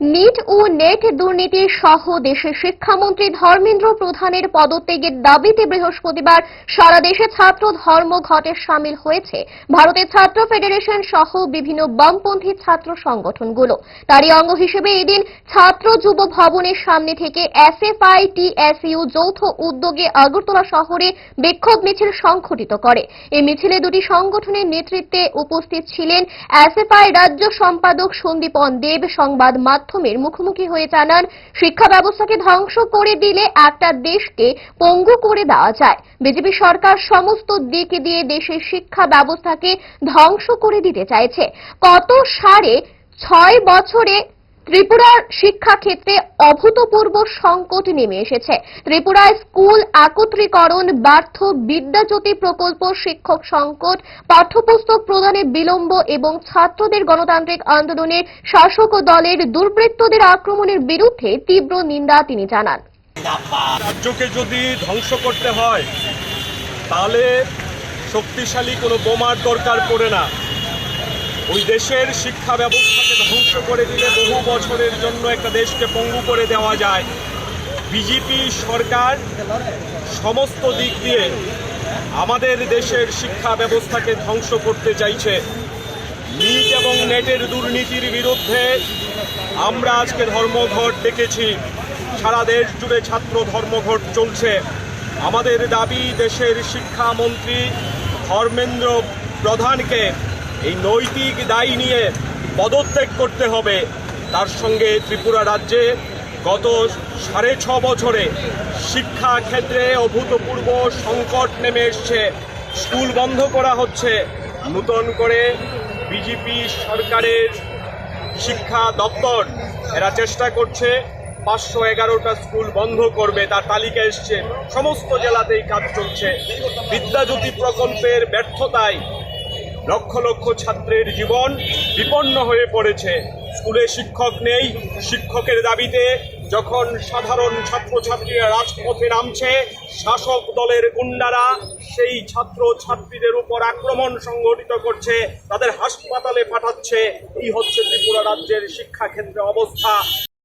NEET ও net দুর্নীতি সহ দেশের শিক্ষামন্ত্রী ধর্মেন্দ্র প্রধানের পদত্যাগের দাবিতে বৃহস্পতিবার সারা দেশে ছাত্র ধর্মঘটে সামিল হয়েছে। ভারতের ছাত্র ফেডারেশন সহ বিভিন্ন বামপন্থী ছাত্র সংগঠনগুলো। তারই অঙ্গ হিসেবে এদিন ছাত্র যুব ভবনের সামনে থেকে এসএফআই টিএসইউ যৌথ উদ্যোগে আগরতলা শহরে বিক্ষোভ মিছিল সংঘটিত করে। এই মিছিলে দুটি সংগঠনের নেতৃত্বে উপস্থিত ছিলেন এসএফআই রাজ্য সম্পাদক সন্দীপন দেব, সংবাদ মাধ্যমের মুখোমুখি হয়ে জানান, শিক্ষা ব্যবস্থাকে ধ্বংস করে দিলে একটা দেশকে পঙ্গু করে দেওয়া যায়। বিজেপি সরকার সমস্ত দিক দিয়ে দেশের শিক্ষা ব্যবস্থাকে ধ্বংস করে দিতে চাইছে। কত সারে ছয় বছরে ত্রিপুরার শিক্ষাক্ষেত্রে অভূতপূর্ব সংকট নেমে এসেছে। ত্রিপুরায় স্কুল একত্রীকরণ ব্যর্থ বিদ্যাজ্যোতি প্রকল্প, শিক্ষক সংকট, পাঠ্যপুস্তক প্রদানে বিলম্ব এবং ছাত্রদের গণতান্ত্রিক আন্দোলনের শাসক দলের দুর্বৃত্তদের আক্রমণের বিরুদ্ধে তীব্র নিন্দা তিনি জানান। রাজ্যকে যদি ধ্বংস করতে হয়, তাহলে শক্তিশালী কোনো বোমার দরকার পড়ে না। ওই দেশের শিক্ষা ব্যবস্থাকে ধ্বংস করে দিলে বহু বছরের জন্য একটা দেশকে পঙ্গু করে দেওয়া যায়। বিজেপি সরকার সমস্ত দিক দিয়ে আমাদের দেশের শিক্ষা ব্যবস্থাকে ধ্বংস করতে চাইছে। নিট এবং নেটের দুর্নীতির বিরুদ্ধে আমরা আজকে ধর্মঘট ডেকেছি। সারা দেশ জুড়ে ছাত্র ধর্মঘট চলছে। আমাদের দাবি দেশের শিক্ষামন্ত্রী ধর্মেন্দ্র প্রধানকে এই নৈতিক দায়ী নিয়ে পদত্যাগ করতে হবে। তার সঙ্গে ত্রিপুরা রাজ্যে গত সাড়ে ছ বছরে শিক্ষা ক্ষেত্রে অভূতপূর্ব সংকট নেমে এসছে। স্কুল বন্ধ করা হচ্ছে। নূতন করে বিজেপি সরকারের শিক্ষা দপ্তর, এরা চেষ্টা করছে পাঁচশো এগারোটা স্কুল বন্ধ করবে, তার তালিকা এসছে। সমস্ত জেলাতেই কাজ চলছে। বিদ্যাজ্যোতি প্রকল্পের ব্যর্থতায় লক্ষ লক্ষ ছাত্রের জীবন বিপন্ন হয়ে পড়েছে। স্কুলে শিক্ষক নেই। শিক্ষকের দাবিতে যখন সাধারণ ছাত্রছাত্রীরা রাজপথে নামছে, শাসক দলের গুন্ডারা সেই ছাত্র ছাত্রীদের উপর আক্রমণ সংগঠিত করছে, তাদের হাসপাতালে পাঠাচ্ছে। এই হচ্ছে ত্রিপুরা রাজ্যের শিক্ষা ক্ষেত্রে অবস্থা।